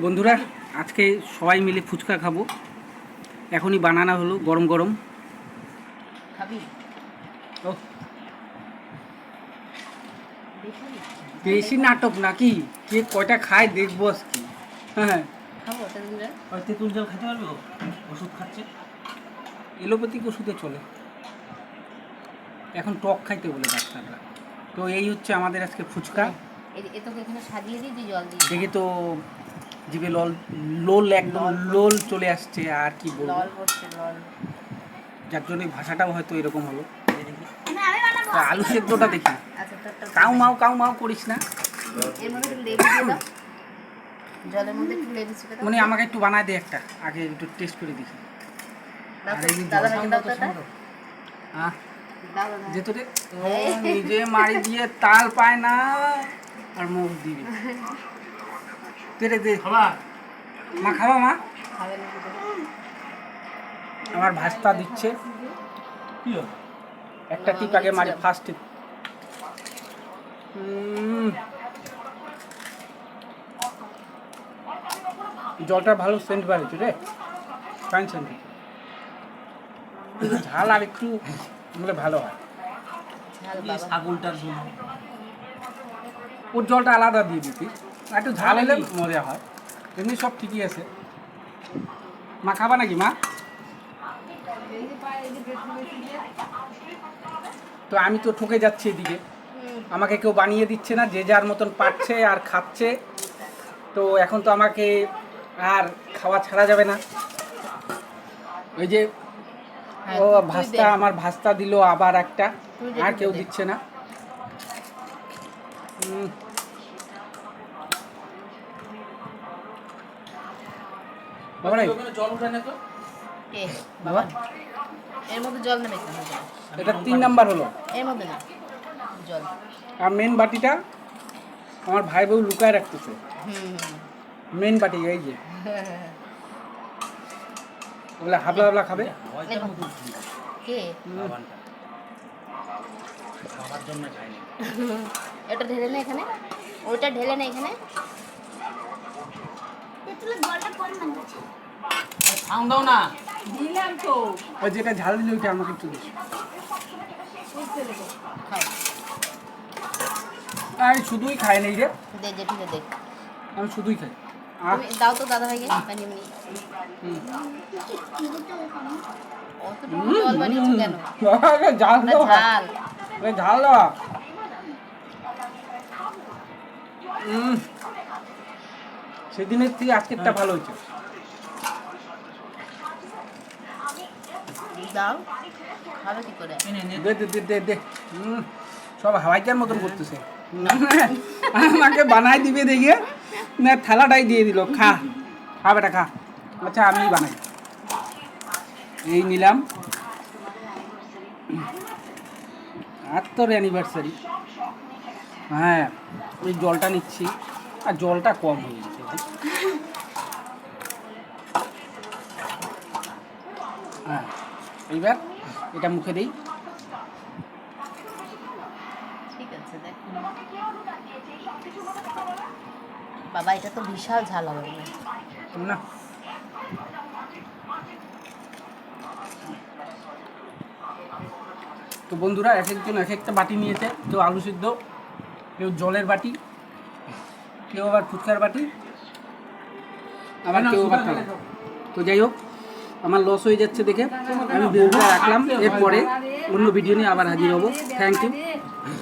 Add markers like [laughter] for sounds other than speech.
বন্ধুরা আজকে সবাই মিলে ফুচকা খাব। এখনই বানানো হলো গরম গরম। খাবি? ও। বেশি নাটক নাকি? কে কয়টা খায় দেখব আজকে। হ্যাঁ আর তেঁতুল জল খেতে পারবে ওষুধ খাচ্ছে। এলোপ্যাথিক ওষুধে চলে। এখন টক খাইতে বলে ডাক্তাররা। তো এই হচ্ছে আমাদের আজকে ফুচকা। এ- এ তোকে এখানে সাজিয়ে দিই জল দেখে তো জিভে লল লোল একদম লোল চলে আসছে আর কি বলব? লল পড়ছে লল। যার জন্য ভাষাটাও হয়তো এরকম হলো। আলু সেদ্ধটা দেখি। আচ্ছা কাউ মাউ কাউ মাউ করিস না। মানে আমাকে একটু বানায় দে একটা। আগে একটু টেস্ট করে দেখি। নিজে মারি দিয়ে তাল পায় না আর মুখ দিবে। [laughs] তেরে দে মা খাবা মা? আমার ভাস্তা দিচ্ছে। একটা টিপ আগে মারি ফার্স্ট টিপ। জলটা ভালো সেন্ট বাড়িছে রে। ফাইন সেন্ট ঝাল আর একটু মানে ভালো হয়। ছাগলটার জন্য। ওর জলটা আলাদা দিয়ে দিতি আর একটু ঝাল হলে মজা হয়। এমনি সব ঠিকই আছে। মা খাবা নাকি মা? তো আমি তো ঠকে যাচ্ছি এদিকে। আমাকে কেউ বানিয়ে দিচ্ছে না যে যার মতন পাচ্ছে আর খাচ্ছে। তো এখন তো আমাকে আর খাওয়া ছাড়া যাবে না। ওই যে হ্যাঁ, ও ভাস্তা আমার ভাস্তা দিল আবার একটা। আর কেউ দিচ্ছে না। বাবা নাই, জল উঠে না তো? কে বাবা? এর মধ্যে জল নেবে কেন এটা তিন নাম্বার হলো। এর মধ্যে না জল। আর মেন বাটিটা আমার ভাই বউ লুকায় রাখতেছে। মেন বাটি এই যে। ওগুলো হাবলা হাবলা খাবে? হাওয়াইটার মতো উঠছে কে খাবার জন্য খাইনি। এটা ঢেলে না এখানে। ওইটা ঢেলে না এখানে। খাও দাও না। ওই যেটা ঝাল দিল ওইটা আমাকে একটু দিস। আমি শুধুই খাই নেই রে। দে জেঠিকে দে। আমি শুধুই খাই। দাও তো দাদা ভাইকে জল বানিয়েছো কেন? ঝাল দাও ঝাল। ঝাল দাও সেদিনের থেকে আজকেরটা ভালো হয়েছে। দাও। খাবে কি করে? দে দে দে দে দে। সব হাওয়াইকার মতন করতেছে। আমাকে বানাই দিবে দেখে। না থালাটাই দিয়ে দিল। খা। খা বেটা খা। আচ্ছা আমি বানাই। এই নিলাম। আর তোর অ্যানিভার্সারি হ্যাঁ ওই জলটা নিচ্ছি। আর জলটা কম হয়ে গেছে। ভাই। হ্যাঁ এইবার এটা মুখে দিই। বাবা এটা তো বিশাল ঝাল হবে। না। তো বন্ধুরা এক একজন এক একটা বাটি নিয়েছে। কেউ আলু সিদ্ধ কেউ জলের বাটি। কেউ আবার ফুচকার বাটি? আবার কেউ আবার। তো যাই হোক আমার লস হয়ে যাচ্ছে দেখে। আমি ভিডিওটা রাখলাম এরপরে অন্য ভিডিও নিয়ে আবার হাজির হব। Thank you